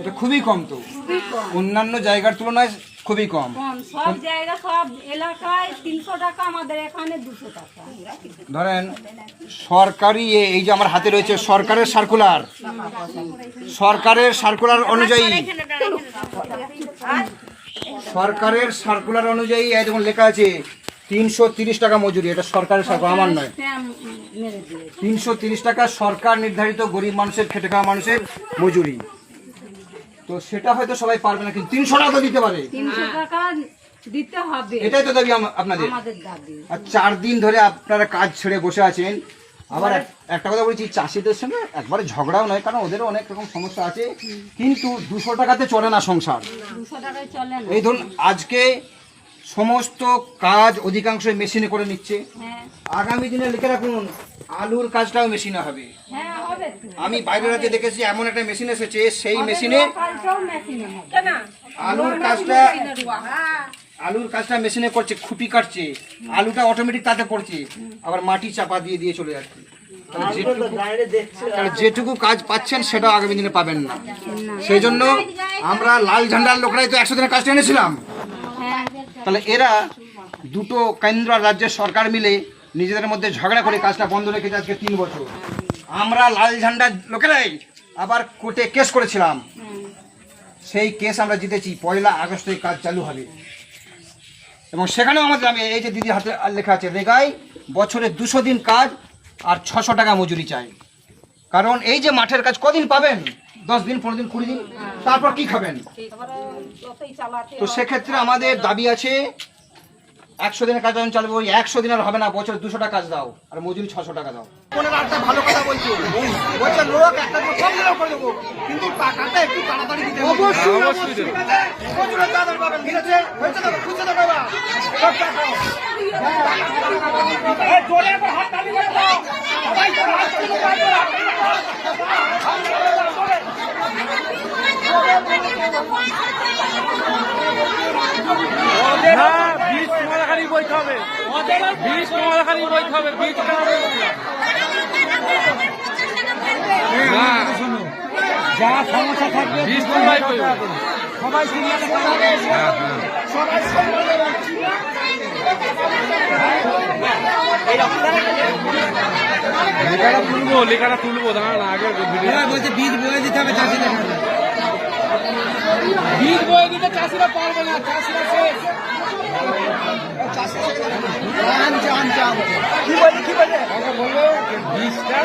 এটা খুবই কম তো। অন্যান্য জায়গার তুলনায় খুবই কম। সব জায়গা সব এলাকায় তিনশো টাকা আমাদের এখানে দুশো টাকা। ধরেন সরকারি এই যে আমার হাতে রয়েছে সরকারের সার্কুলার সরকারের সার্কুলার অনুযায়ী সরকারের সার্কুলার অনুযায়ী এই দেখুন লেখা আছে তিনশো তিরিশ টাকা মজুরি। এটা সরকারের সার্কুলার আমার নয়। তিনশো তিরিশ টাকা সরকার নির্ধারিত গরিব মানুষের খেটে খাওয়া মানুষের মজুরি। তো সেটা হয়তো সবাই পারবে না কিন্তু তিনশো টাকা তো দিতে পারে। তিনশো টাকা দিতে হবে। এটাই তো দাবি আপনাদের। আর চার দিন ধরে আপনারা কাজ ছেড়ে বসে আছেন। আবার একটা কথা বলছি চাষিদের সঙ্গে একবারে ঝগড়াও নয় কারণ ওদেরও অনেক রকম সমস্যা আছে। কিন্তু দুশো টাকাতে চলে না সংসার। দুশো টাকায় চলে না। এই ধরুন আজকে সমস্ত কাজ অধিকাংশ মেশিনে করে নিচ্ছে। হ্যাঁ। আগামী দিনে লিখে রাখুন আলুর কাজটাও মেশিনে হবে। হ্যাঁ। আমি বাইরের রাজ্যে দেখেছি এমন একটা মেশিন এসেছে সেই মেশিনে আলুর কাজটা আলুর কাজটা মেশিনে করছে খুপি কাটছে। আলুটা অটোমেটিক তাতে পড়ছে। আবার মাটি চাপা দিয়ে দিয়ে চলে যাচ্ছে। যেটুকু- কাজ পাচ্ছেন সেটা আগামী দিনে পাবেন না। সেই জন্য আমরা লাল ঝান্ডার লোকরাই তো একশো দিনের কাজটা এনেছিলাম। তাহলে এরা দুটো কেন্দ্র আর রাজ্যের সরকার মিলে নিজেদের মধ্যে ঝগড়া করে কাজটা বন্ধ রেখেছে আজকে তিন বছর। আমরা লাল ঝান্ডার লোকেরাই আবার কোর্টে কেস করেছিলাম। সেই কেস আমরা জিতেছি পয়লা আগস্ট থেকে কাজ চালু হবে। এবং সেখানেও আমাদের আমি এই যে দিদির হাতে লেখা আছে রেগাই বছরে দুশো দিন কাজ আর ছশো টাকা মজুরি চাই। কারণ এই যে মাঠের কাজ কদিন পাবেন? দশ দিন পনেরো দিন কুড়ি দিন তারপর কি খাবেন? তো সেক্ষেত্রে আমাদের দাবি আছে একশো দিনের কাজ যখন চালবো ওই একশো দিনের হবে না বছর দুশো টাকা কাজ দাও আর মজুরি ছশো টাকা দাও। পনেরো ভালো কথা বলছি। বলছে লোক একটা করে দিলেও করে দেবো কিন্তু টাকাটা একটু তাড়াতাড়ি দিতে অবশ্যই অবশ্যই প্রচুর চাদর পাবেন ঠিক আছে? হয়েছে তো? খুঁজছে তো বাবা সব টাকা। জোরে হাত তালি দিয়ে দাও। সবাই হাত তালি দিয়ে দাও। হ্যাঁ বীজ তোমাদেরখানি বইতে হবে বীজ তোমাদেরখানি বইতে হবে বীজ যা সমস্যা থাকবে বীজ বইবে সবাই লেখাটা তুলবো লেখাটা তুলবো দাঁড়া না আগে বলছে বীজ বয়ে দিতে হবে চাষিদের বীজ বয়ে দিতে চাষিরা পারবে না চাষিরা শেষ। আম চাম চাম। বীজটা